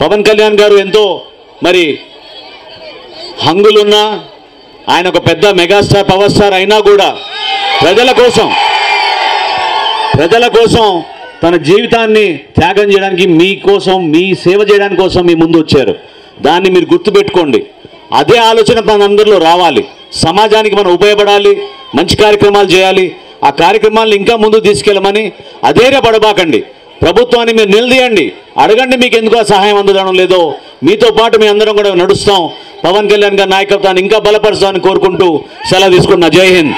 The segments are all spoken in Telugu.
పవన్ కళ్యాణ్ గారు ఎంతో మరి హంగులున్నా ఆయన ఒక పెద్ద మెగాస్టార్ పవర్ స్టార్ అయినా కూడా ప్రజల కోసం ప్రజల కోసం తన జీవితాన్ని త్యాగం చేయడానికి మీ కోసం మీ సేవ చేయడానికి కోసం మీ ముందు వచ్చారు. దాన్ని మీరు గుర్తుపెట్టుకోండి. అదే ఆలోచన మనందరిలో రావాలి. సమాజానికి మనం ఉపయోగపడాలి. మంచి కార్యక్రమాలు చేయాలి. ఆ కార్యక్రమాలను ఇంకా ముందుకు తీసుకెళ్ళమని అధైర్యపడబాకండి. ప్రభుత్వాన్ని మీరు నిలదీయండి. అడగండి మీకు ఎందుకు సహాయం అందడం లేదో. మీతో పాటు మీ అందరం కూడా నడుస్తాం. పవన్ కళ్యాణ్ గారి నాయకత్వాన్ని ఇంకా బలపరుస్తామని కోరుకుంటూ సెలవు తీసుకున్నా. జై హింద్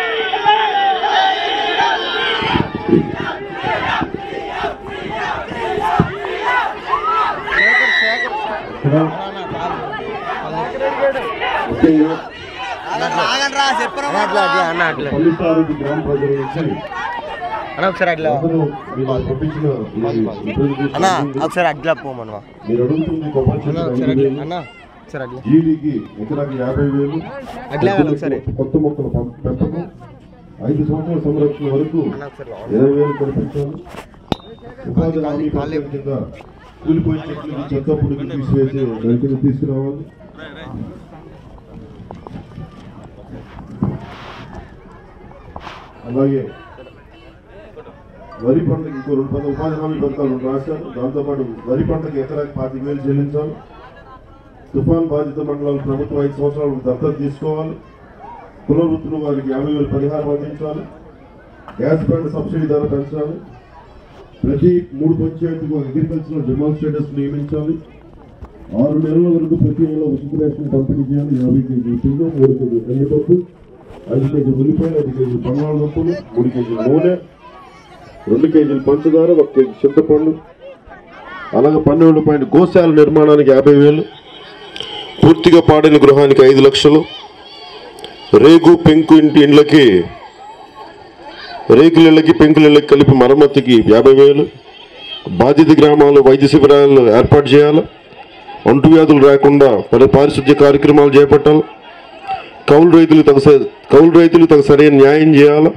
ఆగండ్రా చెప్పరా అట్లా అట్లా అన్న అట్లా పల్లిసారెడ్డి గ్రామ ప్రజల నుంచి అన్న ఒకసారి అట్లా. అన్న ఒకసారి అట్లా పోమను మీరు అడుగుతుంది గొప్ప అన్న ఒకసారి అట్లా అన్న ఒకసారి అట్లా. జీడీకి ఎకరాకి యాభై వేలు అట్లా కాదు ఒకసారి. కొత్త మొక్కల పం- పెంపకం. ఐదు సంవత్సరాల సంరక్షణ వరకు ఇరవై వేలు కల్పించాలి. ఉపాధి హామీ కింద కూలిపోయిన చెట్లు చెత్త పుడికి తీసివేసి రైతులు తీసుకురావాలి. అలాగే వరి పంటకి ఇంకో రెండు పద ఉపాధి హామీ పథకాలు రాశారు. దాంతోపాటు వరి పంటకి ఎకరాకి పాతిక వేలు చెల్లించాలి. తుఫాన్ బాధిత మండలాలు ప్రభుత్వం ఐదు సంవత్సరాలు దత్తత తీసుకోవాలి. కుల వృత్తులు వారికి యాభై వేలు పరిహారం అందించాలి. గ్యాస్ బండ్ సబ్సిడీ ధర పెంచాలి. ప్రతి మూడు పంచాయతీలకు ఒక అగ్రికల్చరల్ డెమాన్స్ట్రేటర్స్ నియమించాలి. ఆరు నెలల వరకు ప్రతి నెల ఉచిత రేషన్ పంపిణీ చేయాలి. యాభై కేజీ పిండి మూడు కేజీ కందిపప్పు ఐదు కేజీ ఉల్లిపాయలు ఐదు కేజీ బంగాళదుంపలు మూడు కేజీ నూనె రెండు కేజీలు పంచదార ఒక కేజీ చింతపండు అలాగే పన్నెండు పాయింట్ గోశాల నిర్మాణానికి యాభై వేలు పూర్తిగా పాడిన గృహానికి ఐదు లక్షలు రేగు పెంకు ఇంటి ఇండ్లకి రేకులకి పెంకులకి కలిపి మరమ్మతుకి యాభై వేలు. బాధిత గ్రామాలు వైద్య శిబిరాలు ఏర్పాటు చేయాలి. అంటువ్యాధులు రాకుండా పలు పారిశుద్ధ్య కార్యక్రమాలు చేపట్టాలి. కౌలు రైతులు తగు కౌలు రైతులు తగు సరైన న్యాయం చేయాలి.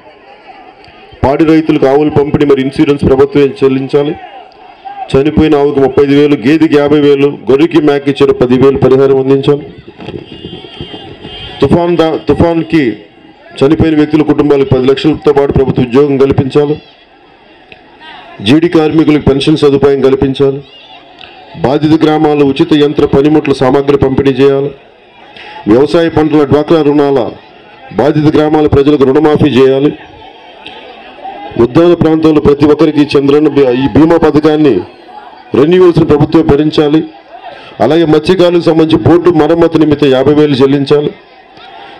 పాడి రైతులకు ఆవులు పంపిణీ మరి ఇన్సూరెన్స్ ప్రభుత్వం చెల్లించాలి. చనిపోయిన ఆవుకు ముప్పై ఐదు వేలు గేదెకి యాభై వేలు గొర్రెకి మేక ఇచ్చిన పదివేలు పరిహారం అందించాలి. తుఫాన్ దా తుఫాన్కి చనిపోయిన వ్యక్తుల కుటుంబాలకు పది లక్షలతో పాటు ప్రభుత్వ ఉద్యోగం కల్పించాలి. జీడి కార్మికులకు పెన్షన్ సదుపాయం కల్పించాలి. బాధిత గ్రామాల్లో ఉచిత యంత్ర పనిముట్ల సామాగ్రి పంపిణీ చేయాలి. వ్యవసాయ పంటల డ్వాక్రా రుణాల బాధిత గ్రామాల ప్రజలకు రుణమాఫీ చేయాలి. ఉద్యాన ప్రాంతంలో ప్రతి ఒక్కరికి చంద్రన్న ఈ బీమా పథకాన్ని రెన్యూవల్స్ని ప్రభుత్వం భరించాలి. అలాగే మత్స్యకారులకు సంబంధించి బోర్డు మరమ్మతు నిమిత్తం యాభై వేలు చెల్లించాలి.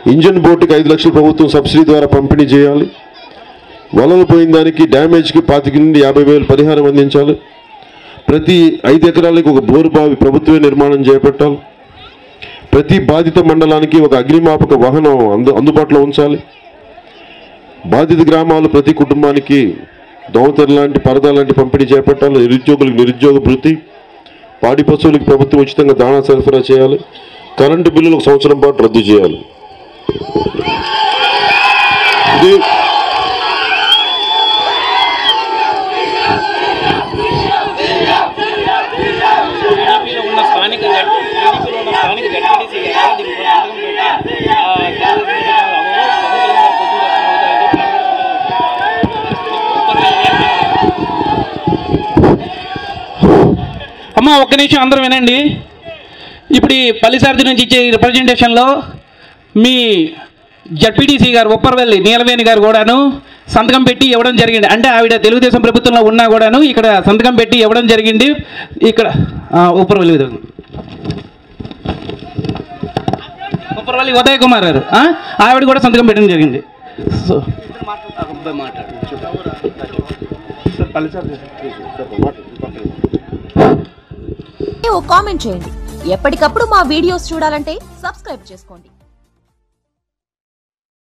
ఇంజన్ బోటుకి ఐదు లక్షలు ప్రభుత్వం సబ్సిడీ ద్వారా పంపిణీ చేయాలి. వలలు పోయిన దానికి డ్యామేజ్కి పాతిక నుండి యాభై వేలు పరిహారం అందించాలి. ప్రతి ఐదు ఎకరాలకు ఒక బోరు బావి ప్రభుత్వమే నిర్మాణం చేపట్టాలి. ప్రతి బాధిత మండలానికి ఒక అగ్నిమాపక వాహనం అందు అందుబాటులో ఉంచాలి. బాధిత గ్రామాలు ప్రతి కుటుంబానికి దోమతెర లాంటి పరదా లాంటి పంపిణీ చేపట్టాలి. నిరుద్యోగులకు నిరుద్యోగ భృతి పాడి పశువులకు ప్రభుత్వం ఉచితంగా దాణా సరఫరా చేయాలి. కరెంటు బిల్లులు ఒక సంవత్సరం పాటు రద్దు చేయాలి. ఉన్న స్థానిక స్థానిక జడ్పీటీసీ అమ్మ ఒక్క నిమిషం అందరూ వినండి. ఇప్పుడు ఈ పల్లిసారథి నుంచి ఇచ్చే రిప్రజెంటేషన్లో మీ జడ్పీటీసీ గారు ఉప్పరవెల్లి నీలవేణి గారు కూడాను సంతకం పెట్టి ఇవ్వడం జరిగింది. అంటే ఆవిడ తెలుగుదేశం ప్రభుత్వంలో ఉన్నా కూడాను ఇక్కడ సంతకం పెట్టి ఇవ్వడం జరిగింది. ఇక్కడ ఆ, ఉప్పరవెల్లి ఉదయ్ కుమార్ గారు ఆవిడ కూడా సంతకం పెట్టడం జరిగింది. సో ఓ కామెంట్ చేయండి. ఎప్పటికప్పుడు మా వీడియోస్ చూడాలంటే సబ్స్క్రైబ్ చేసుకోండి.